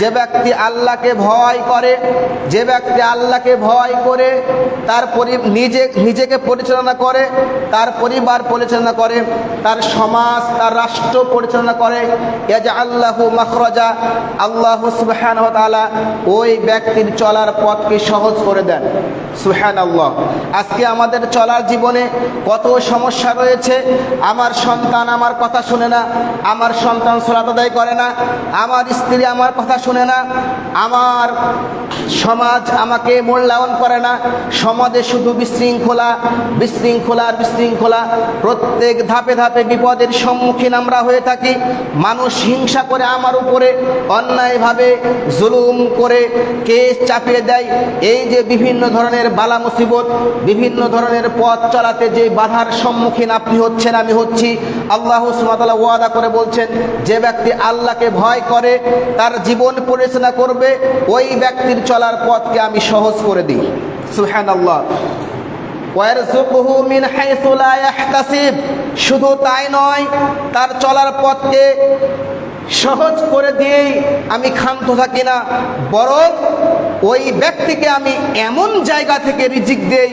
যে ব্যক্তি আল্লাহকে ভয় করে, যে ব্যক্তি আল্লাহকে ভয় করে, তার নিজে নিজেকে পরিচালনা করে, তার পরিবার পরিচালনা করে, তার সমাজ, তার রাষ্ট্র পরিচালনা করে ইয়াজা আল্লাহু মখরজা। আল্লাহ তাআলা ওই ব্যক্তির চলার পথকে সহজ করে দেন। সুহান আল্লাহ আজকে আমাদের চলার জীবনে কত সমস্যা রয়েছে। আমার সন্তান আমার কথা শুনে না, আমার সন্তান সলাত আদায় করে না, আমার স্ত্রী আমার কথা শুনে না, আমার সমাজ আমাকে মূল্যায়ন করে না, সমাজে শুধু বিশৃঙ্খলা বিশৃঙ্খলা বিশৃঙ্খলা, প্রত্যেক ধাপে ধাপে বিপদের সম্মুখীন আমরা হয়ে থাকি, মানুষ হিংসা করে আমার উপরে, অন্যায়ভাবে জুলুম করে কেস চাপিয়ে দেয়, এই যে বিভিন্ন ধরনের বালা মুসিবত, বিভিন্ন ধরনের পথ চলাতে যে বাধার সম্মুখীন আপনি হচ্ছেন, আমি হচ্ছি আল্লাহ সুমাতালা ওয়াদা করে বলছেন, যে ব্যক্তি আল্লাহকে ভয় করে, তার জীবন পরিচালনা করবে, ওই ব্যক্তির চলার পথকে আমি সহজ করে দিই। সুহান আল্লাহ শুধু তাই নয়, তার চলার পথকে সহজ করে দিয়েই আমি ক্ষান্ত থাকি না, বরং ওই ব্যক্তিকে আমি এমন জায়গা থেকে রিজিক দেই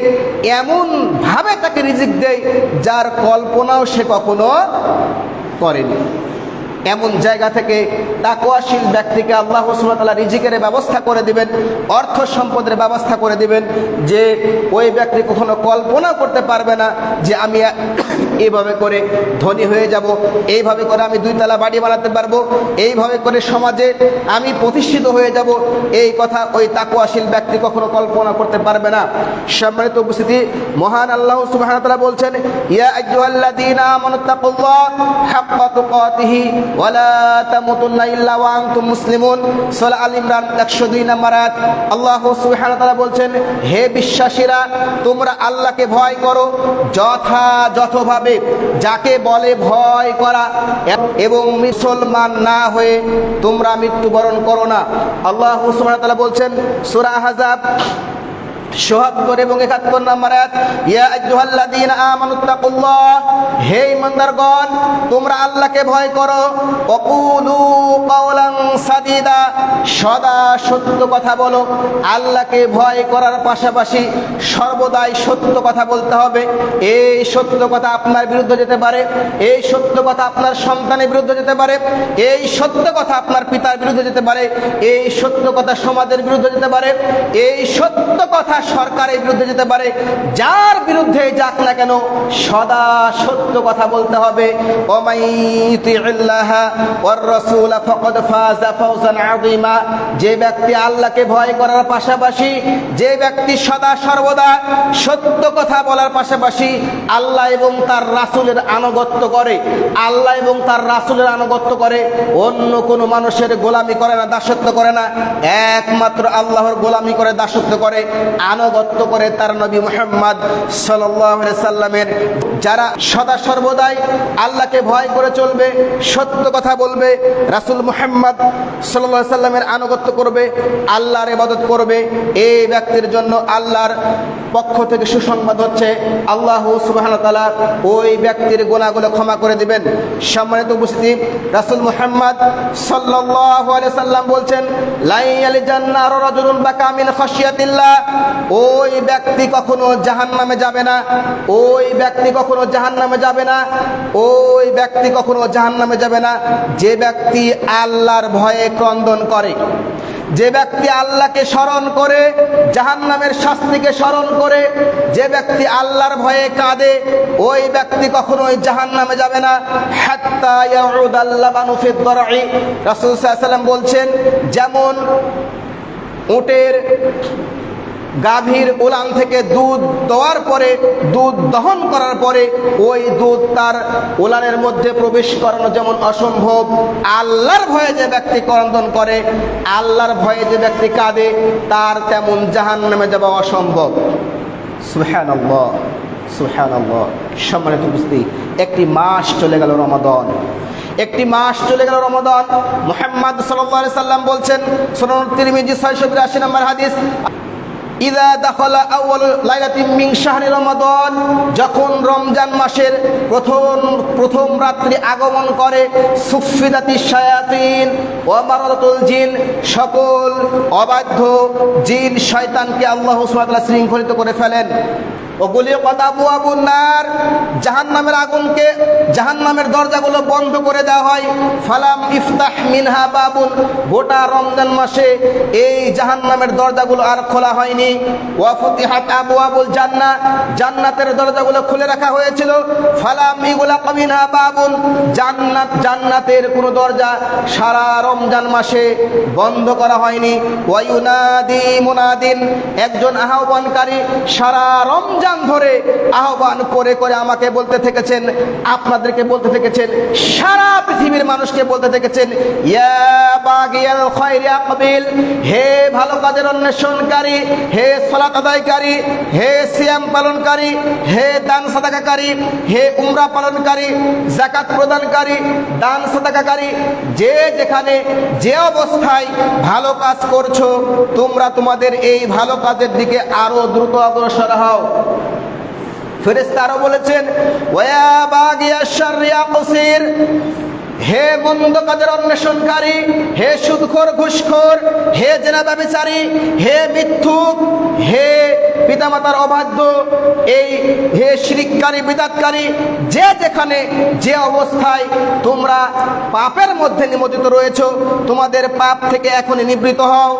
এমনভাবে তাকে রিজিক দেই যার কল্পনাও সে কখনো করেনি। এমন জায়গা থেকে তাকোয়াশীল ব্যক্তিকে আল্লাহ সুমতাল্লাহ রিজিকের ব্যবস্থা করে দিবেন, অর্থ সম্পদের ব্যবস্থা করে দিবেন, যে ওই ব্যক্তি কখনো কল্পনা করতে পারবে না যে আমি এইভাবে করে ধনী হয়ে যাব, এইভাবে করে আমি দুইতলা বাড়ি বানাতে পারব, এইভাবে করে সমাজে আমি প্রতিষ্ঠিত হয়ে যাব, এই কথা ওই তাকুয়াশীল ব্যক্তি কখনো কল্পনা করতে পারবে না। সম্মানিত উপস্থিতি, মহান আল্লাহ তাআলা বলছেন, ইয়া মুসলিমুন। সূরা আল ইমরান 102 নম্বর আয়াত। আল্লাহ বলছেন, হে বিশ্বাসীরা, তোমরা আল্লাহকে ভয় করো, যথাযথভাবে যাকে বলে ভয় করা এবং মুসলমান না হয়ে তোমরা মৃত্যুবরণ করো না। আল্লাহ বলছেন, সূরা আহজাব সোহাত্তর এবং একাত্তর নম্বর ইয়া আইয়ুহাল্লাযীনা আমানুত্তাকুল্লাহ হে ইমানদারগণ তোমরা আল্লাহকে ভয় করো। ওয়াকুলু কাওলান সাদিদা, সদা সত্য কথা বলো। আল্লাহকে ভয় করার পাশাপাশি সর্বদাই সত্য কথা বলতে হবে। এই সত্য কথা আপনার বিরুদ্ধে যেতে পারে, এই সত্য কথা আপনার সন্তানের বিরুদ্ধে যেতে পারে, এই সত্য কথা আপনার পিতার বিরুদ্ধে যেতে পারে, এই সত্য কথা সমাজের বিরুদ্ধে যেতে পারে, এই সত্য কথা সরকারের বিরুদ্ধে যেতে পারে, যার বিরুদ্ধে যাক না কেন, সদা সত্য কথা বলতে হবে। যে ব্যক্তি আল্লাহকে ভয় করার পাশাপাশি, যে ব্যক্তি সদা সর্বদা সত্য কথা বলার পাশাপাশি আল্লাহ এবং তার রাসুলের আনুগত্য করে, আল্লাহ এবং তার রাসুলের আনুগত্য করে, অন্য কোনো মানুষের গোলামি করে না, দাসত্ব করে না। একমাত্র আল্লাহর গোলামি করে, দাসত্ব করে। আনুগত্য করে তার নবী মোহাম্মদ সাল্লামের। যারা সদা সর্বদাই আল্লাহকে ভয় করে চলবে, সত্য কথা বলবে, রাসুল মোহাম্মদ সাল্লা সাল্লামের আনুগত্য করবে, আল্লাহর ইবাদত করবে, এই ব্যক্তির জন্য আল্লাহর পক্ষ থেকে সুসংবাদ হচ্ছে, আল্লাহ সুবাহ তালা ওই ব্যক্তির গোনাগুলো ক্ষমা করে দিবেন। সম্মানিত উপস্থিতি, রাসুল মোহাম্মদ সাল্লাহ সাল্লাম বলছেন লাই আলী জান্নার রাজুলুন বা কামিন খসিয়াতিল্লাহ ওই ব্যক্তি কখনো জাহান নামে যাবে না, ওই ব্যক্তি কখনো জাহান নামে যাবে না, ওই ব্যক্তি কখনো জাহান নামে যাবে না। যে ব্যক্তি আল্লাহর ভয়ে ক্রন্দন করে, যে ব্যক্তি আল্লাহকে স্মরণ করে জাহান নামের শাস্তিকে স্মরণ করে, যে ব্যক্তি আল্লাহর ভয়ে কাঁদে, ওই ব্যক্তি কখনোই জাহান নামে যাবে না। রাসূল সাল্লাল্লাহু বলছেন, যেমন উটের গাভীর উলান থেকে দুধ দেওয়ার পরে, দুধ দহন করার পরে ওই দুধ তার উলানের মধ্যে প্রবেশ করানো যেমন অসম্ভব। আল্লাহর ভয়ে যে ব্যক্তি ক্রন্দন করে, আল্লাহর ভয়ে যে ব্যক্তি কাঁদে, তার তেমন জাহান নামে যাওয়া অসম্ভব। সুহান সুহান সম্মানিত বুঝতে একটি মাস চলে গেল রমাদন। একটি মাস চলে গেল রমাদন। মোহাম্মদ সাল্লাম বলছেন সুনান তিরমিজি 682 নম্বর হাদিস ইদা দাখলা আউয়াল লাইলাতিন মিন শাহরি রমাদান, যখন রমজান মাসের প্রথম প্রথম রাত্রি আগমন করে সুফিদাতি শায়াতিন ওয়া মারাদাতুল জিন, সকল অবাধ্য জিন শয়তানকে আল্লাহ সুবহানাহু ওয়া তাআলা শৃঙ্খলিত করে ফেলেন। ওগুলি কথা আবু আবু নার জাহান নামের আগুনকে জাহান নামের দরজাগুলো বন্ধ করে দেওয়া হয়। ফালাম ইফতাহ মিনহা বাবুন। গোটা রমজান মাসে এই জাহান নামের দরজাগুলো আর খোলা হয়নি। ওয়াফতিহাত আবু আবুল জান্না জান্নাতের দরজাগুলো খুলে রাখা হয়েছিল। ফালাম ইগুলা কমিনহা বাবুন। জান্নাত, জান্নাতের কোনো দরজা সারা রমজান মাসে বন্ধ করা হয়নি। ওয়ায়ুনাদি মুনাদিন। একজন আহ্বানকারী সারা রমজান ধরে আহ্বান করে করে আমাকে বলতে থেকেছেন, আপনাদেরকে বলতে থেকেছেন, সারা পৃথিবীর মানুষকে বলতে থেকেছেন হে ভালো কাজের অন্বেষণকারী, হে সলাত আদায়কারী, হে সিয়াম পালনকারী, হে দান সাদাকাকারী, হে উমরা পালনকারী জাকাত প্রদানকারী, দান সাদাকাকারী, যে যেখানে যে অবস্থায় ভালো কাজ করছ, তোমরা তোমাদের এই ভালো কাজের দিকে আরও দ্রুত অগ্রসর হও। ফেরেশতা আরও বলেছেন, ওয়া হে মন্দ কাজের অন্বেষণকারী, হে সুদখোর ঘুষখোর, হে জেনা ব্যবচারী হে মিথ্যুক, হে পিতামাতার অবাধ্য, এই হে শিরিককারী বিদাতকারী, যে যেখানে, যে অবস্থায় তোমরা পাপের মধ্যে নিমজ্জিত রয়েছো, তোমাদের পাপ থেকে এখনই নিবৃত হও,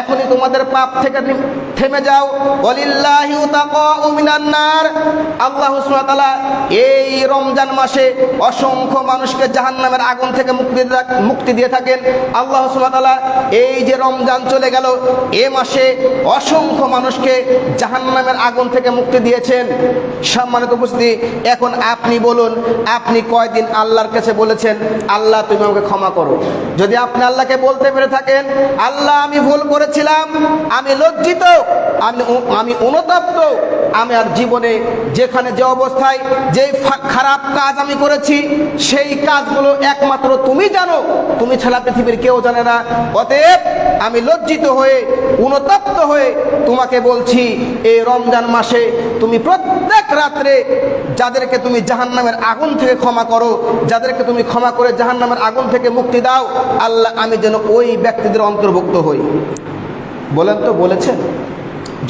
এখনই তোমাদের পাপ থেকে থেমে যাও। অলিল্লাহি আল্লাহ তাআলা এই রমজান মাসে অসংখ্য মানুষকে জাহান্নামের আগুন থেকে মুক্তি মুক্তি দিয়ে থাকেন। আল্লাহ ওয়া এই যে রমজান চলে গেল, এ মাসে অসংখ্য মানুষকে জাহান্নামের আগুন থেকে মুক্তি দিয়েছেন। সম্মানিত উপস্থিতি, এখন আপনি বলুন, আপনি কয়দিন আল্লাহর কাছে বলেছেন, আল্লাহ, তুমি আমাকে ক্ষমা করো যদি আপনি আল্লাহকে বলতে পেরে থাকেন, আল্লাহ, আমি ভুল করেছিলাম, আমি লজ্জিত আমি আমি অনুতপ্ত। আমি আর জীবনে যেখানে যে অবস্থায় যে খারাপ কাজ আমি করেছি, সেই কাজগুলো একমাত্র তুমি জানো। তুমি ছাড়া পৃথিবীর কেউ জানে না। অতএব আমি লজ্জিত হয়ে, অনুতপ্ত হয়ে তোমাকে বলছি, এই রমজান মাসে তুমি প্রত্যেক রাত্রে যাদেরকে তুমি জাহান্নামের আগুন থেকে ক্ষমা করো, যাদেরকে তুমি ক্ষমা করে জাহান্নামের আগুন থেকে মুক্তি দাও, আল্লাহ আমি যেন ওই ব্যক্তিদের অন্তর্ভুক্ত হই। বলেন তো, বলেছেন?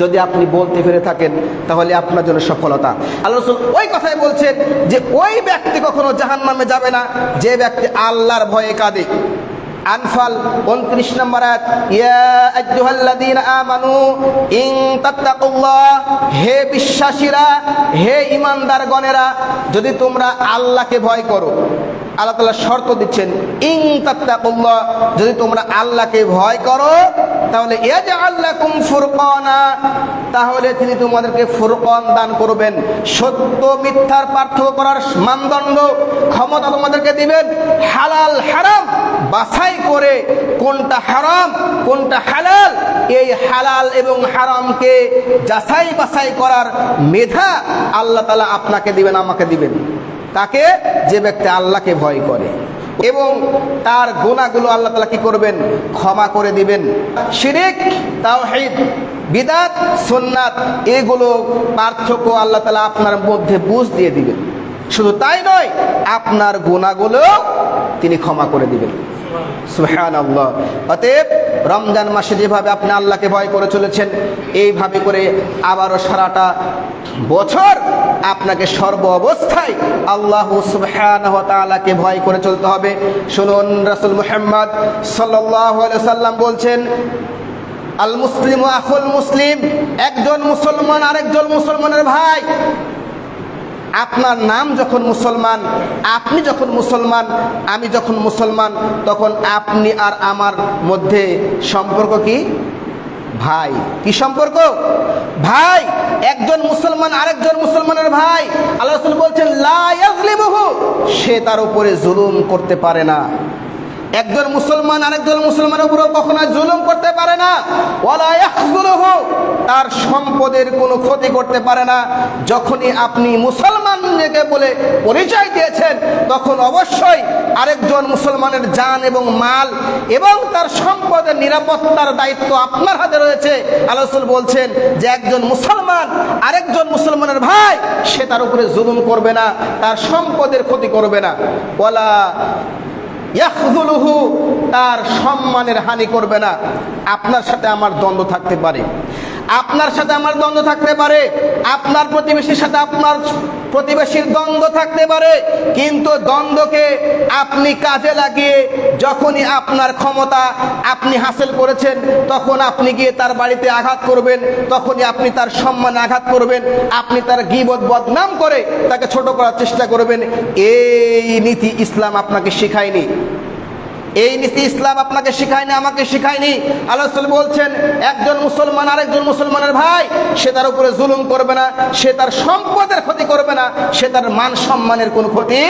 যদি আপনি বলতে পেরে থাকেন, তাহলে আপনার জন্য সফলতা। আল্লাহ রসুল ওই কথাই বলছেন যে, ওই ব্যক্তি কখনো জাহান নামে যাবে না, যে ব্যক্তি আল্লাহর ভয়ে কাঁদে। আনফাল উনত্রিশ নম্বর ইন হে বিশ্বাসীরা, হে ঈমানদার গণেরা যদি তোমরা আল্লাহকে ভয় করো, আল্লাহ তাআলা শর্ত দিচ্ছেন ইং তাত্তাকুল্লাহ, যদি তোমরা আল্লাহকে ভয় করো তাহলে তাহলে তিনি তোমাদেরকে ফুরকান দান করবেন। সত্য মিথ্যার পার্থক্য করার মানদণ্ড, ক্ষমতা তোমাদেরকে দিবেন। হালাল হারাম, বাছাই করে কোনটা হারাম, কোনটা হালাল, এই হালাল এবং হারামকে যাচাই বাছাই করার মেধা আল্লাহ তালা আপনাকে দিবেন, আমাকে দিবেন। তাকে যে ব্যক্তি আল্লাহকে ভয় করে। এবং তার গোনাগুলো আল্লাহ তালা কি করবেন? ক্ষমা করে দিবেন। শিরিক, তাওহিদ, বিদাত সোননাথ এগুলো পার্থক্য আল্লাহ তালা আপনার মধ্যে বুঝ দিয়ে দিবেন। শুধু তাই নয়, আপনার গুণাগুলো তিনি ক্ষমা করে দিবেন। সুহান আল্লাহ অতএব রমজান মাসে যেভাবে আপনি আল্লাহকে ভয় করে চলেছেন, এইভাবে করে আবারও সারাটা বছর আপনাকে সর্ব অবস্থায় আল্লাহ ওয়া ভয় করে চলতে হবে। শুনুন, রাসূল মুহাম্মদ আলাইহি সাল্লাম বলছেন, আল মুসলিম আখুল মুসলিম, একজন মুসলমান আরেকজন মুসলমানের ভাই আপনার নাম যখন মুসলমান, আপনি যখন মুসলমান, আমি যখন মুসলমান, তখন আপনি আর আমার মধ্যে সম্পর্ক কি? ভাই। কি সম্পর্ক? ভাই, একজন মুসলমান আরেকজন মুসলমানের ভাই। আল্লাহ বলছেন সে তার উপরে জুলুম করতে পারে না। একজন মুসলমান আরেকজন মুসলমানের উপরেও কখনো জুলুম করতে পারে না। তার সম্পদের কোনো ক্ষতি করতে পারে না। যখনই আপনি মুসলমানকে বলে পরিচয় দিয়েছেন, তখন অবশ্যই আরেকজন মুসলমানের জান এবং মাল এবং তার সম্পদের নিরাপত্তার দায়িত্ব আপনার হাতে রয়েছে। আলোসুল বলছেন যে একজন মুসলমান আরেকজন মুসলমানের ভাই, সে তার উপরে জুলুম করবে না, তার সম্পদের ক্ষতি করবে না। ওয়ালা ইয়াখযুলুহু তার সম্মানের হানি করবে না। আপনার সাথে আমার দ্বন্দ্ব থাকতে পারে। আপনার সাথে আমার দ্বন্দ্ব থাকতে পারে, আপনার প্রতিবেশীর সাথে আপনার প্রতিবেশীর দ্বন্দ্ব থাকতে পারে, কিন্তু দ্বন্দ্বকে আপনি কাজে লাগিয়ে যখনই আপনার ক্ষমতা আপনি হাসিল করেছেন, তখন আপনি গিয়ে তার বাড়িতে আঘাত করবেন, তখনই আপনি তার সম্মানে আঘাত করবেন, আপনি তার গিবত বদনাম করে তাকে ছোট করার চেষ্টা করবেন। এই নীতি ইসলাম আপনাকে শেখায়নি। এই নীতি ইসলাম আপনাকে শিখায়নি, আমাকে শিখায়নি। আল্লাহ বলছেন, একজন মুসলমান আরেকজন মুসলমানের ভাই, সে তার উপরে জুলুম করবে না, সে তার সম্পদের ক্ষতি করবে না, সে তার মান সম্মানের কোনো ক্ষতি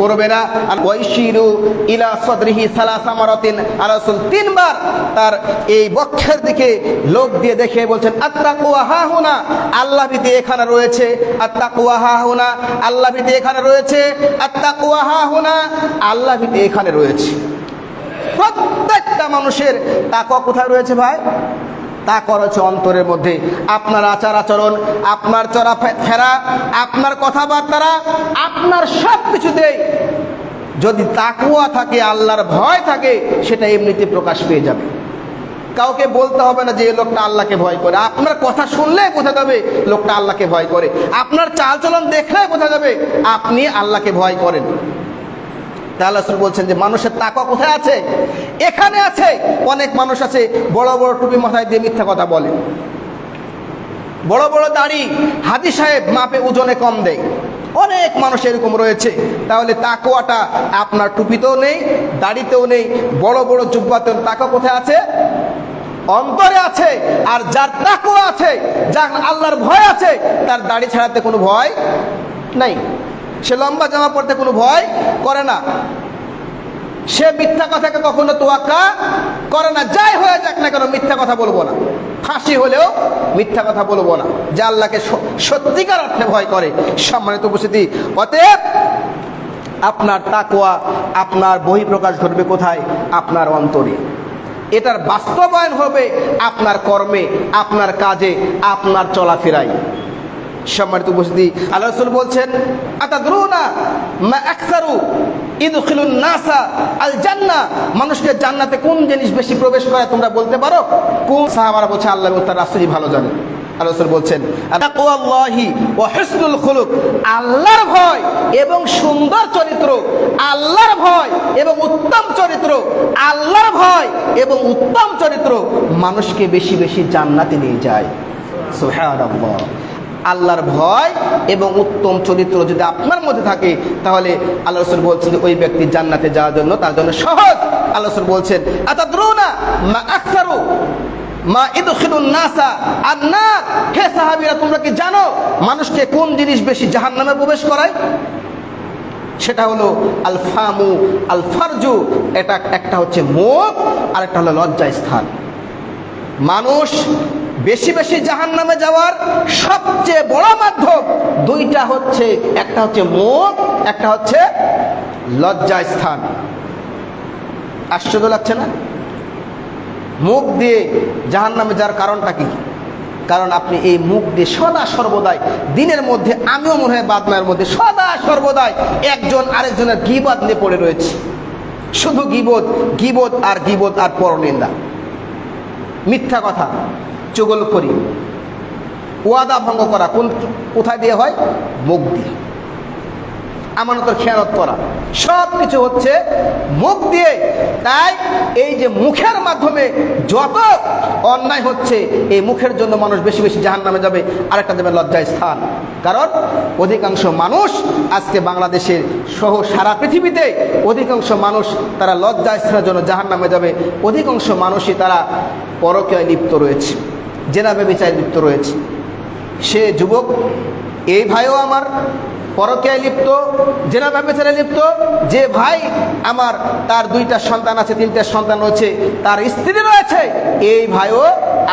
করবে না। আর ওয়াইশিরু ইলা সদরিহি সালাসা মারাতিন, আল্লাহ তিনবার তার এই বক্ষের দিকে লোক দিয়ে দেখে বলছেন, আত্তাকুয়া হা হুনা আল্লাহ ভীতি এখানে রয়েছে, আত্তাকুয়া হা হুনা আল্লাহ ভীতি এখানে রয়েছে, আত্তাকুয়া হা হুনা আল্লাহ ভীতি এখানে রয়েছে। প্রত্যেকটা মানুষের তাকওয়া কোথায় রয়েছে ভাই? তা করেছে অন্তরের মধ্যে। আপনার আচার আচরণ, আপনার চড়া ফেরা, আপনার কথাবার্তারা, আপনার সব কিছুতেই যদি তাকুয়া থাকে, আল্লাহর ভয় থাকে, সেটা এমনিতে প্রকাশ পেয়ে যাবে। কাউকে বলতে হবে না যে এই লোকটা আল্লাহকে ভয় করে। আপনার কথা শুনলে বোঝা যাবে লোকটা আল্লাহকে ভয় করে। আপনার চালচলন দেখলে বোঝা যাবে আপনি আল্লাহকে ভয় করেন। তাহলে রাসূল বলছেন যে মানুষের তাকওয়া কোথায় আছে? এখানে আছে। অনেক মানুষ আছে, বড় বড় টুপি মাথায় দিয়ে মিথ্যা কথা বলে। বড় বড় দাড়ি হাজি সাহেব মাপে ওজনে কম দেয়। অনেক মানুষ এরকম রয়েছে। তাহলে তাকোয়াটা আপনার টুপিতেও নেই, দাড়িতেও নেই, বড় বড় জুব্বাতেও তাকা কোথায় আছে? অন্তরে আছে। আর যার তাকওয়া আছে, যার আল্লাহর ভয় আছে, তার দাড়ি ছাড়াতে কোনো ভয় নাই। সে লম্বা জামা পরতে কোনো ভয় করে না। সে মিথ্যা কথাকে কখনো তোয়াক্কা করে না। যাই হয়ে যাক না কেন, মিথ্যা কথা বলব না। ফাঁসি হলেও মিথ্যা কথা বলব না। যে আল্লাহকে সত্যিকার অর্থে ভয় করে। সম্মানিত উপস্থিতি। অতএব আপনার তাকোয়া আপনার বহিঃপ্রকাশ ঘটবে কোথায়? আপনার অন্তরে। এটার বাস্তবায়ন হবে আপনার কর্মে, আপনার কাজে, আপনার চলাফেরায়। সম্মানিত উপস্থিতি, আল্লাহ রসুল বলছেন, আতাদরুনা মা আকসারু ইদখিলুন নাসা আল জান্নাহ মানুষকে জান্নাতে কোন জিনিস বেশি প্রবেশ করে তোমরা বলতে পারো? কোন সাহাবারা বলছে, আল্লাহ তার রাসূলই ভালো জানে। আল্লাহ বলছেন আল্লাহর ভয় এবং সুন্দর চরিত্র, আল্লাহর ভয় এবং উত্তম চরিত্র, আল্লাহর ভয় এবং উত্তম চরিত্র মানুষকে বেশি বেশি জান্নাতে নিয়ে যায়। সুবহানাল্লাহ। আল্লাহর ভয় এবং উত্তম চরিত্র যদি আপনার মধ্যে থাকে, তাহলে আল্লাহ রসুল বলছেন ওই ব্যক্তি জান্নাতে যাওয়ার জন্য তার জন্য সহজ। আল্লাহ রসুল বলছেন, আতাদরুনা মা আকসারু? মা ইদখিলুন নাসা আন্নার? হে সাহাবীরা, তোমরা কি জানো মানুষকে কোন জিনিস বেশি জাহান্নামে প্রবেশ করায়? সেটা হলো আল ফামু আল ফারজু এটা একটা হচ্ছে মুখ আর একটা হলো লজ্জা স্থান মানুষ বেশি বেশি জাহান নামে যাওয়ার সবচেয়ে বড় মাধ্যম দুইটা হচ্ছে, একটা হচ্ছে মুখ একটা হচ্ছে লজ্জা স্থান আশ্চর্য লাগছে না? মুখ দিয়ে জাহান নামে যাওয়ার কারণটা কি? কারণ আপনি এই মুখ দিয়ে সদা সর্বদাই, দিনের মধ্যে আমিও মনে হয় বাদমায়ের মধ্যে, সদা সর্বদাই একজন আরেকজনের গিবাদ নিয়ে পড়ে রয়েছে। শুধু গিবোধ গিবোধ আর গিবোধ আর পরনিন্দা। মিথ্যা কথা। চুগল করি। ওয়াদা ভঙ্গ করা কোন কোথায় দিয়ে হয়? মুখ দিয়ে। আমানতের খেয়ানত করা। সব কিছু হচ্ছে মুখ দিয়ে। তাই এই যে মুখের মাধ্যমে যত অন্যায় হচ্ছে, এই মুখের জন্য মানুষ বেশি বেশি জাহান নামে যাবে। আরেকটা দেবে লজ্জায় স্থান। কারণ অধিকাংশ মানুষ আজকে বাংলাদেশের সহ সারা পৃথিবীতে অধিকাংশ মানুষ তারা লজ্জায় স্থানের জন্য জাহান নামে যাবে। অধিকাংশ মানুষই তারা পরকীয় লিপ্ত রয়েছে। জেনাবে ব্যবচায় লিপ্ত রয়েছে। সে যুবক, এই ভাইও আমার পরকীয়ায় লিপ্ত জেনা ব্যবচারে লিপ্ত। যে ভাই আমার, তার দুইটা সন্তান আছে, তিনটা সন্তান রয়েছে, তার স্ত্রী রয়েছে। এই ভাইও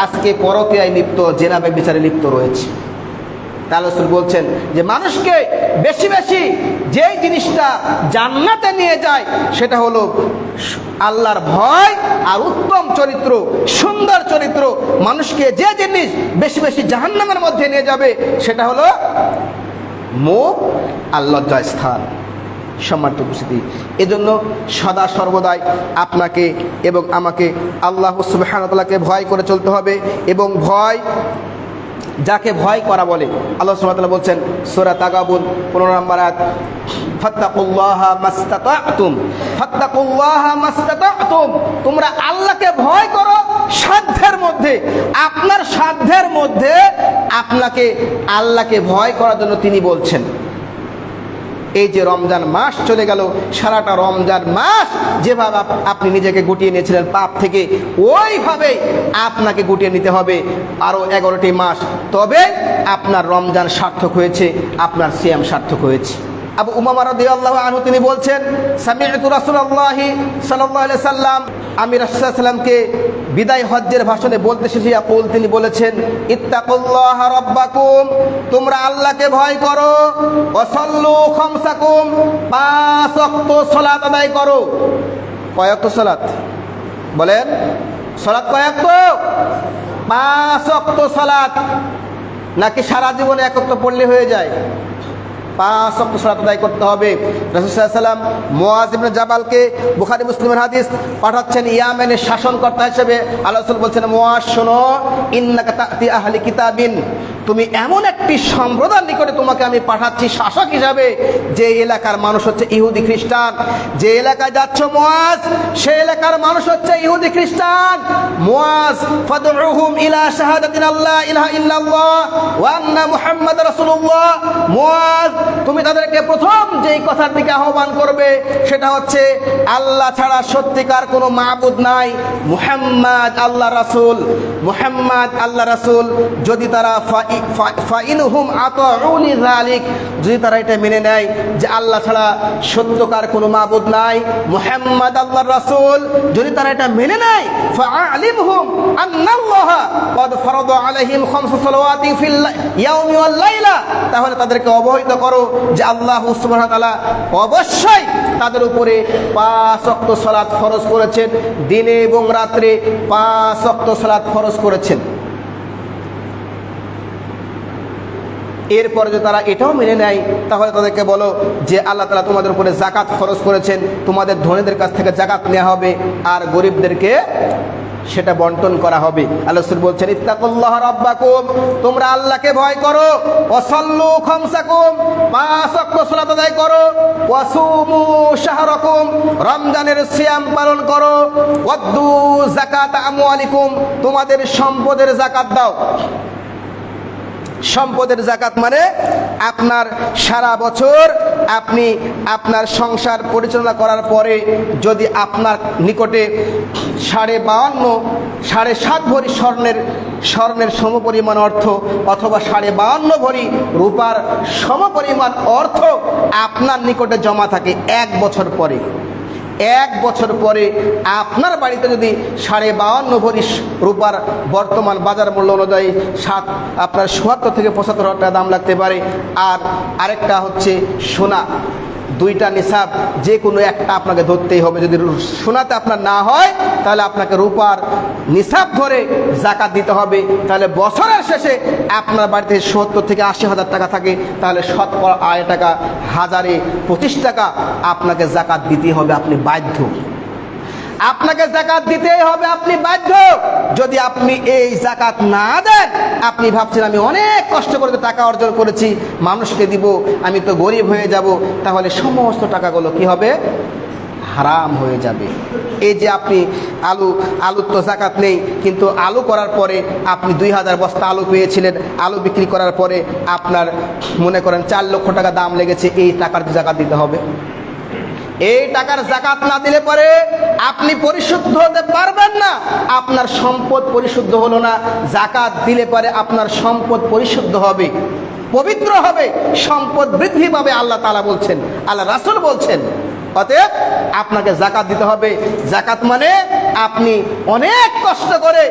আজকে পরকীয়ায় লিপ্ত জেনা ব্যবচারে লিপ্ত রয়েছে। তালসুল বলছেন যে মানুষকে বেশি বেশি যেই জিনিসটা জান্নাতে নিয়ে যায়, সেটা হলো আল্লাহর ভয় আর উত্তম চরিত্র, সুন্দর চরিত্র। মানুষকে যে জিনিস বেশি বেশি জাহান্নামের মধ্যে নিয়ে যাবে, সেটা হলো মুখ আর লজ্জা স্থান। সম্মানিত উপস্থিতি। এজন্য সদা সর্বদাই আপনাকে এবং আমাকে আল্লাহ সুবাহকে ভয় করে চলতে হবে এবং ভয় যাকে ভয় করা বলে। আল্লাহ সুবহানাহু বলছেন, সোরা তাগাবুল পনেরো নম্বর আয়াত, ফাত্তাকুল্লাহা মাস্তাতাতুম ফাত্তাকুল্লাহা মাস্তাতাতুম, তোমরা আল্লাহকে ভয় করো সাধ্যের মধ্যে। আপনার সাধ্যের মধ্যে আপনাকে আল্লাহকে ভয় করার জন্য তিনি বলছেন। এই যে রমজান মাস চলে গেল, সারাটা রমজান মাস যেভাবে আপ- আপনি নিজেকে গুটিয়ে নিয়েছিলেন পাপ থেকে ওইভাবে আপনাকে গুটিয়ে নিতে হবে আরও এগারোটি মাস। তবে আপনার রমজান সার্থক হয়েছে, আপনার সিয়াম সার্থক হয়েছে। আবু উমামা রাদিয়াল্লাহু আনহু তিনি বলছেন, সামি'তু রাসূলুল্লাহি সাল্লাল্লাহু সাল্লাম, আমি রাসূলুল্লাহ সাল্লামকে বিদায় হজ্জের ভাষণে বলতে শেষে ইয়াকুল, তিনি বলেছেন, ইত্তাকুল্লাহ রাব্বাকুম, তোমরা আল্লাহকে ভয় করো, ওয়াসাল্লু খামসাকুম, পাঁচ সালাত আদায় করো। কয় ওয়াক্ত বলেন, সালাত কয় ওয়াক্ত? পাঁচ ওয়াক্ত নাকি সারা জীবনে একত্র পড়লে হয়ে যায়? পাঁচ অক্ট সালাত আদায় করতে হবে। রসুলাম মোয়াজ জাবালকে বুখারি মুসলিমের হাদিস পাঠাচ্ছেন ইয়ামেনের শাসনকর্তা হিসেবে। আল্লাহ বলছেন মোয়াজ শোনো, ইন্নাকা আহলি কিতাবিন। তুমি এমন একটি সম্প্রদায়ের নিকটে তোমাকে আমি পাঠাচ্ছি শাসক হিসাবে। যে এলাকার মানুষ হচ্ছে ইহুদি খ্রিস্টান। যে এলাকায় যাচ্ছ মোয়াজ সে এলাকার মানুষ হচ্ছে ইহুদি খ্রিস্টান। মোয়াজ ফাদউহুম ইলা শাহাদাতিন আল্লাহ ইলাহা ইল্লাল্লাহ ওয়া আন্না মুহাম্মাদ রাসূলুল্লাহ। মোয়াজ তুমি তাদেরকে প্রথম যেই কথার দিকে আহ্বান করবে, সেটা হচ্ছে, আল্লাহ ছাড়া সত্যিকার কোনো মাবুদ নাই। মুহাম্মদ আল্লাহ রাসূল, মুহাম্মদ আল্লাহ রাসূল। যদি তারা ফাইনহুম যদি তারা এটা মেনে নেয় যে আল্লাহ ছাড়া সত্যকার কোনো মাবুদ নাই, মুহাম্মদ আল্লাহ রাসূল, যদি তারা এটা মেনে নেয়, ফা ফাআলিমহুম আন্নাল্লাহ ফরদ আলহিম ইয়াউমি লাইলা। তাহলে তাদেরকে অবহিত করো যে আল্লাহ সুবহানাহু অবশ্যই তাদের উপরে পাঁচ ওয়াক্ত সালাত ফরজ করেছেন, দিনে এবং রাত্রে পাঁচ ওয়াক্ত সালাত ফরজ করেছেন। এরপরে যদি তারা এটাও মেনে নেয়, তাহলে তাদেরকে বলো যে আল্লাহ তালা তোমাদের উপরে জাকাত খরচ করেছেন, তোমাদের ধনীদের কাছ থেকে জাকাত নেওয়া হবে, আর গরিবদেরকে সেটা বন্টন করা হবে। আল্লাহ বলছেন, ইত্তাকুল্লাহ রব্বাকুম, তোমরা আল্লাহকে ভয় করো। অসল্লু খমসাকুম পাঁচ ওয়াক্ত সালাত আদায় করো। ওয়াসুমু শাহরাকুম, রমজানের সিয়াম পালন করো। ওয়াদ্দু যাকাত আমওয়ালিকুম, তোমাদের সম্পদের জাকাত দাও। সম্পদের জাকাত মানে আপনার সারা বছর আপনি আপনার সংসার পরিচালনা করার পরে যদি আপনার নিকটে সাড়ে বাহান্ন সাড়ে সাত ভরি স্বর্ণের স্বর্ণের সমপরিমাণ অর্থ অথবা সাড়ে বাহান্ন ভরি রূপার সমপরিমাণ অর্থ আপনার নিকটে জমা থাকে এক বছর পরে। এক বছর পরে আপনার বাড়িতে যদি সাড়ে বাহান্ন ভরি রূপার বর্তমান বাজার মূল্য অনুযায়ী সাত, আপনার সোহাত্তর থেকে পঁচাত্তর হাজার টাকা দাম লাগতে পারে। আর আরেকটা হচ্ছে সোনা। দুইটা নিসাব যে কোনো একটা আপনাকে ধরতেই হবে। যদি সোনাতে আপনার না হয়, তাহলে আপনাকে রূপার নিসাব ধরে জাকাত দিতে হবে। তাহলে বছরের শেষে আপনার বাড়িতে সত্তর থেকে আশি হাজার টাকা থাকে। তাহলে শতকরা আড়াই টাকা, হাজারে পঁচিশ টাকা আপনাকে জাকাত দিতে হবে। আপনি বাধ্য। আপনাকে জাকাত দিতেই হবে, আপনি বাধ্য। যদি আপনি এই জাকাত না দেন, আপনি ভাবছেন আমি অনেক কষ্ট করে টাকা অর্জন করেছি, মানুষকে দিব, আমি তো গরিব হয়ে যাব, তাহলে সমস্ত টাকাগুলো কি হবে? হারাম হয়ে যাবে। এই যে আপনি আলু, আলুর তো জাকাত নেই, কিন্তু আলু করার পরে আপনি দুই হাজার বস্তা আলু পেয়েছিলেন, আলু বিক্রি করার পরে আপনার মনে করেন চার লক্ষ টাকা দাম লেগেছে, এই টাকার জাকাত দিতে হবে। এই টাকার জাকাত না দিলে পরে আপনি পরিশুদ্ধ হতে পারবেন না। আপনার সম্পদ পরিশুদ্ধ হলো না। জাকাত দিলে পরে আপনার সম্পদ পরিশুদ্ধ হবে, পবিত্র হবে, সম্পদ বৃদ্ধি পাবে আল্লাহ তালা বলছেন, আল্লাহ রাসুল বলছেন। অতএব আপনাকে জাকাত দিতে হবে। জাকাত মানে আপনি অনেক কষ্ট করে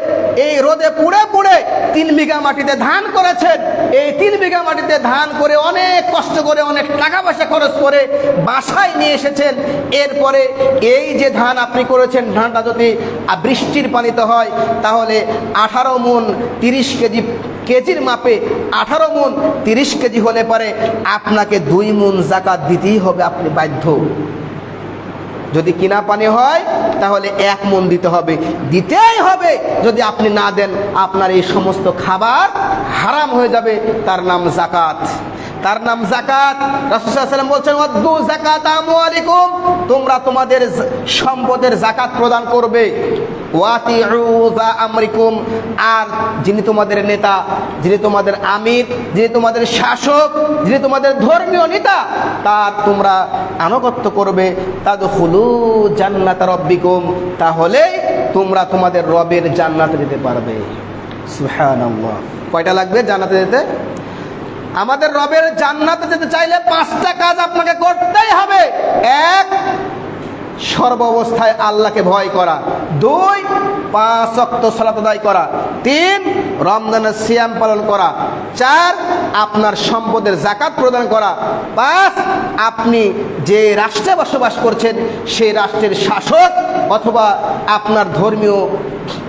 এই রোদে পুড়ে পুড়ে তিন বিঘা মাটিতে ধান করেছেন। এই তিন বিঘা মাটিতে ধান করে অনেক কষ্ট করে, অনেক টাকা পয়সা খরচ করে বাসায় নিয়ে এসেছেন। এরপরে এই যে ধান আপনি করেছেন, ধানটা যদি বৃষ্টির পানিতে হয়, তাহলে আঠারো মন তিরিশ কেজি কেজির মাপে আঠারো মন তিরিশ কেজি হলে পরে আপনাকে দুই মন জাকাত দিতেই হবে, আপনি বাধ্য। যদি কিনা পানি হয়, তাহলে এক মন দিতে হবে। দিতেই হবে। যদি আপনি না দেন, আপনার এই সমস্ত খাবার হারাম হয়ে যাবে। তার নাম জাকাত তার নাম জাকাত রাসুসাল্লাম বলছেন অদ্দু জাকাত তোমরা তোমাদের সম্পদের জাকাত প্রদান করবে। আমরিকুম। আর যিনি তোমাদের নেতা, যিনি তোমাদের আমির, যিনি তোমাদের শাসক, যিনি তোমাদের ধর্মীয় নেতা, তার তোমরা আনুগত্য করবে। তাদ হুলু জান্নাত রব্বিকুম। তাহলে তোমরা তোমাদের রবের জান্নাতে যেতে পারবে। সুবহানাল্লাহ। কয়টা লাগবে জান্নাতে যেতে? আমাদের রবের জান্নাতে যেতে চাইলে পাঁচটা কাজ আপনাকে করতেই হবে। এক সর্ব অবস্থায় আল্লাহকে ভয় করা। দুই, পাঁচ অক্ত সালাত আদায় করা। তিন, রমজানের সিয়াম পালন করা। চার, আপনার সম্পদের জাকাত প্রদান করা। পাঁচ, আপনি যে রাষ্ট্রে বসবাস করছেন, সেই রাষ্ট্রের শাসক অথবা আপনার ধর্মীয়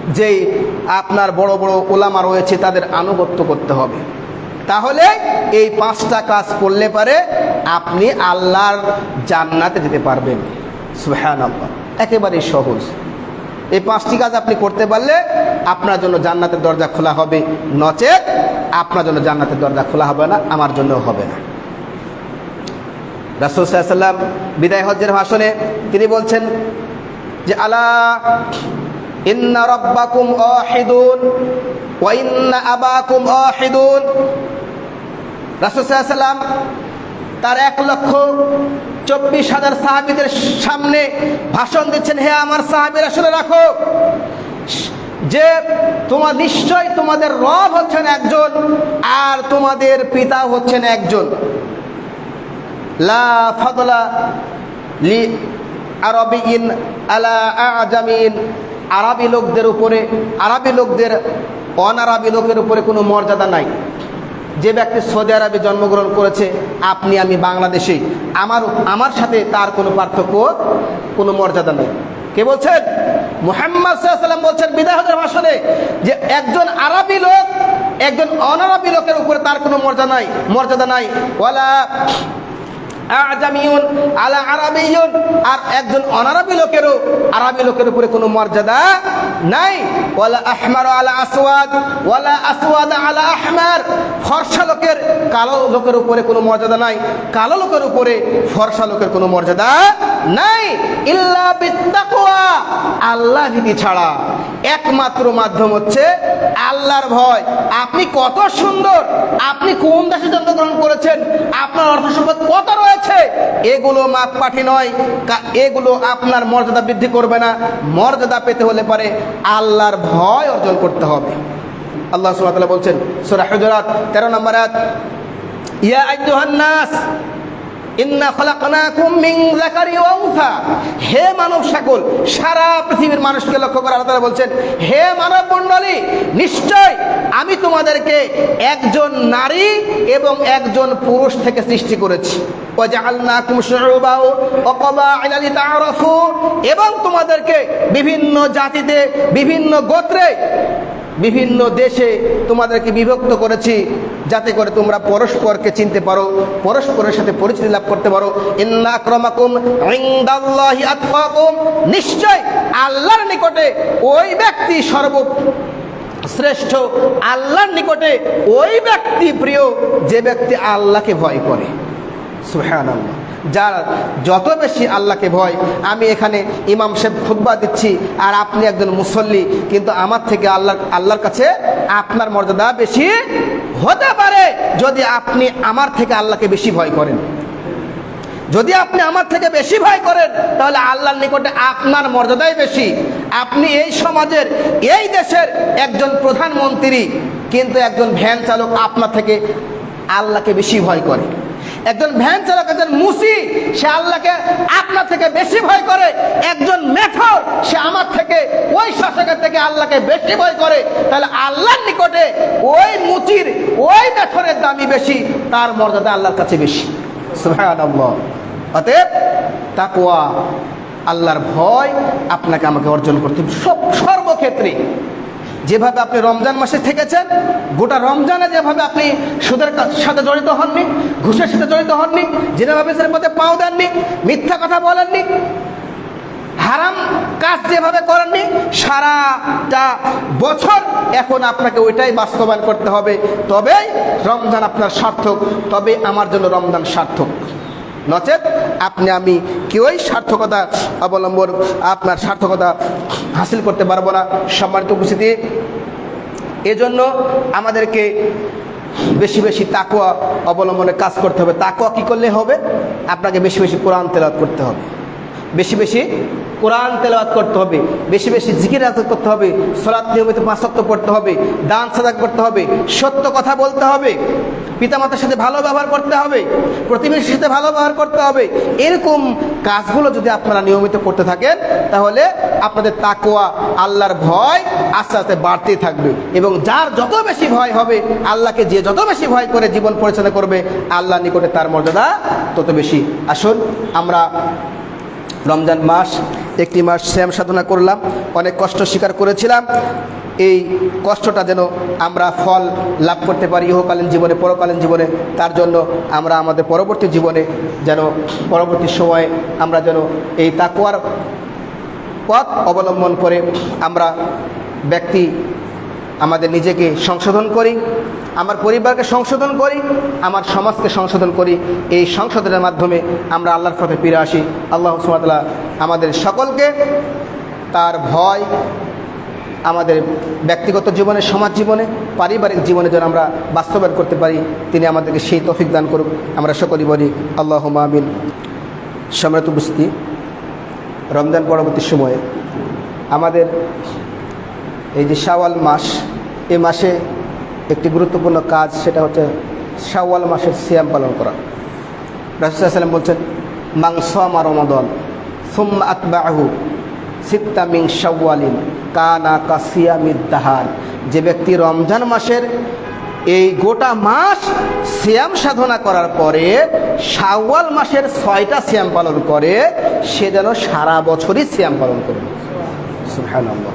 যেই আপনার বড় বড় ওলামা রয়েছে, তাদের আনুগত্য করতে হবে। তাহলে এই পাঁচটা কাজ করলে পারে আপনি আল্লাহর জান্নাতে যেতে পারবেন। সুহান আল্লাহ একেবারেই সহজ। এই পাঁচটি কাজ আপনি করতে পারলে আপনার জন্য জান্নাতের দরজা খোলা হবে। নচেত আপনার জন্য জান্নাতের দরজা খোলা হবে না, আমার জন্য হবে না। রাসুল সাল্লাম বিদায় হজ্জের ভাষণে তিনি বলছেন যে, আলা ইন্না রব্বাকুম অহিদুন ওয়া ইন্না আবাকুম অহিদুন রাসুল সাল্লাম তার এক লক্ষ চব্বিশ হাজার সাহাবিদের সামনে ভাষণ দিচ্ছেন, হে আমার সাহাবিরা, শুনে রাখো। যে তোমার নিশ্চয় তোমাদের রব হচ্ছেন একজন আর তোমাদের পিতা হচ্ছেন একজন। লা ফাদলা লি আরবিন আলা আজামিন। আরবি লোকদের উপরে, আরবি লোকদের, অনারবি লোকের উপরে কোনো মর্যাদা নাই। যে ব্যক্তি সৌদি আরবে জন্মগ্রহণ করেছে, আপনি, আমি বাংলাদেশে। আমার আমার সাথে তার কোনো পার্থক্য, কোনো মর্যাদা নেই। কে বলছেন? মোহাম্মদাম সাল্লাম বলছেন বিদায় ভাষণে যে একজন আরবি লোক, একজন অনারবি লোকের উপরে তার কোনো মর্যাদা নাই মর্যাদা নাই। ওয়ালা আজামিউন আলা আরাবিয়ুন। আর একজন অনারবি লোকেরও, আরবি লোকের উপরে কোনো মর্যাদা নাই। ওয়ালা আহমার আলা আসওয়াদ, ওয়ালা আসওয়াদ আলা আহমার। ফর্সা লোকের, কালো লোকের উপরে কোনো মর্যাদা নাই। কালো লোকের উপরে ফর্সা লোকের কোনো মর্যাদা নাই ইল্লা বিত্তাকওয়া আল্লাহ ভীতি ছাড়া একমাত্র মাধ্যম হচ্ছে আল্লাহর ভয়। আপনি কত সুন্দর, আপনি কোন দেশে জন্মগ্রহণ করেছেন, আপনার অর্থ সম্পদ কত রয়েছে, এগুলো মাপকাঠি নয় এগুলো আপনার মর্যাদা বৃদ্ধি করবে না। মর্যাদা পেতে হলে পারে আল্লাহর ভয় অর্জন করতে হবে। আল্লাহ তাআলা বলছেন, সূরা হুজুরাত 13 নম্বর ইয়া আইয়ুহান নাস ইন্না খলাকনাকুম মিন হে মানব সকল, সারা পৃথিবীর মানুষকে লক্ষ্য করে আল্লাহ বলছেন, হে মানব মণ্ডলী, নিশ্চয় আমি তোমাদেরকে একজন নারী এবং একজন পুরুষ থেকে সৃষ্টি করেছি। এবং তোমাদেরকে বিভিন্ন জাতিতে, বিভিন্ন গোত্রে বিভিন্ন দেশে তোমাদেরকে বিভক্ত করেছি, যাতে করে তোমরা পরস্পরকে চিনতে পারো, পরস্পরের সাথে পরিচিতি লাভ করতে পারো। নিশ্চয় আল্লাহর নিকটে ওই ব্যক্তি সর্ব শ্রেষ্ঠ, আল্লাহর নিকটে ওই ব্যক্তি প্রিয়, যে ব্যক্তি আল্লাহকে ভয় করে। সুবহানাল্লাহ। যার যত বেশি আল্লাহকে ভয়, আমি এখানে ইমাম সাহেব খুতবা দিচ্ছি আর আপনি একজন মুসল্লি, কিন্তু আমার থেকে আল্লাহ, আল্লাহর কাছে আপনার মর্যাদা বেশি হতে পারে যদি আপনি আমার থেকে আল্লাহকে বেশি ভয় করেন। যদি আপনি আমার থেকে বেশি ভয় করেন, তাহলে আল্লাহর নিকটে আপনার মর্যাদাই বেশি। আপনি এই সমাজের, এই দেশের একজন প্রধানমন্ত্রী, কিন্তু একজন ভ্যান চালক আপনার থেকে আল্লাহকে বেশি ভয় করে। একজন ভ্যান চালক, একজন মুসি, সে আল্লাহকে আপনার থেকে বেশি ভয় করে। একজন মেথর, সে আমার থেকে, ওই শাসকের থেকে আল্লাহকে বেশি ভয় করে। তাহলে আল্লাহর নিকটে ওই মুচির, ওই মেথরের দামই বেশি, তার মর্যাদা আল্লাহর কাছে বেশি। অতএব তাকওয়া, আল্লাহর ভয় আপনাকে আমাকে অর্জন করতে সব সর্বক্ষেত্রে যেভাবে আপনি রমজান মাসে থেকেছেন, গোটা রমজানে যেভাবে আপনি সুদের সাথে জড়িত হননি, ঘুষের সাথে জড়িত হননি যেভাবে সে পথে পাও দেননি, মিথ্যা কথা বলেননি, হারাম কাজ যেভাবে করেননি, সারাটা বছর এখন আপনাকে ওইটাই বাস্তবায়ন করতে হবে। তবেই রমজান আপনার সার্থক তবে আমার জন্য রমজান সার্থক। নচেত আপনি, আমি কেউই সার্থকতা অবলম্বন, আপনার সার্থকতা হাসিল করতে পারব না। সম্মানিত উপস্থিতি, এজন্য আমাদেরকে বেশি বেশি তাকুয়া অবলম্বনে কাজ করতে হবে। তাকুয়া কী করলে হবে? আপনাকে বেশি বেশি কোরআন তেলাওয়াত করতে হবে। বেশি বেশি কোরআন তেলাওয়াত করতে হবে। বেশি বেশি জিকির আদর করতে হবে। সলাৎ নিয়মিত পাঁচত্ব পড়তে হবে। দান সাদা করতে হবে। সত্য কথা বলতে হবে। পিতামাতার সাথে ভালো ব্যবহার করতে হবে, প্রতিবেশীর সাথে ভালো ব্যবহার করতে হবে, এরকম কাজগুলো যদি আপনারা নিয়মিত করতে থাকেন, তাহলে আপনাদের তাকোয়া আল্লাহর ভয় আস্তে আস্তে বাড়তেই থাকবে এবং যার যত বেশি ভয় হবে, আল্লাহকে যে যত বেশি ভয় করে জীবন পরিচালনা করবে আল্লাহ নিকটে তার মর্যাদা তত বেশি। আসুন, আমরা রমজান মাস একটি মাস শ্যাম সাধনা করলাম, অনেক কষ্ট স্বীকার করেছিলাম। এই কষ্টটা যেন আমরা ফল লাভ করতে পারি ইহকালীন জীবনে, পরকালীন জীবনে, তার জন্য আমরা আমাদের পরবর্তী জীবনে যেন পরবর্তী সময়ে আমরা যেন এই তাকুয়ার পথ অবলম্বন করে আমরা ব্যক্তি আমাদের নিজেকে সংশোধন করি, আমার পরিবারকে সংশোধন করি, আমার সমাজকে সংশোধন করি। এই সংশোধনের মাধ্যমে আমরা আল্লাহর পথে ফিরে আসি। আল্লাহ সুমাতাল্লাহ আমাদের সকলকে তার ভয়, আমাদের ব্যক্তিগত জীবনে, সমাজ জীবনে, পারিবারিক জীবনে যেন আমরা বাস্তবায়ন করতে পারি, তিনি আমাদেরকে সেই তফিক দান করুক। আমরা সকলেই বলি আল্লাহ মামিন সম্রাত উপস্থিতি, রমজান পরবর্তী সময়ে আমাদের এই যে শাওয়াল মাস এই মাসে একটি গুরুত্বপূর্ণ কাজ, সেটা হচ্ছে শাওয়াল মাসের সিয়াম পালন করা। রাসুসাল্লাম বলছেন মাংস আমার রমাদন সুম আতবাহু সিত্তা মিং শাওয়ালিন কানা কাসিয়ামিদ দাহার যে ব্যক্তি রমজান মাসের এই গোটা মাস সিয়াম সাধনা করার পরে শাওয়াল মাসের ছয়টা সিয়াম পালন করে, সে যেন সারা বছরই সিয়াম পালন করবে সুবহানাল্লাহ।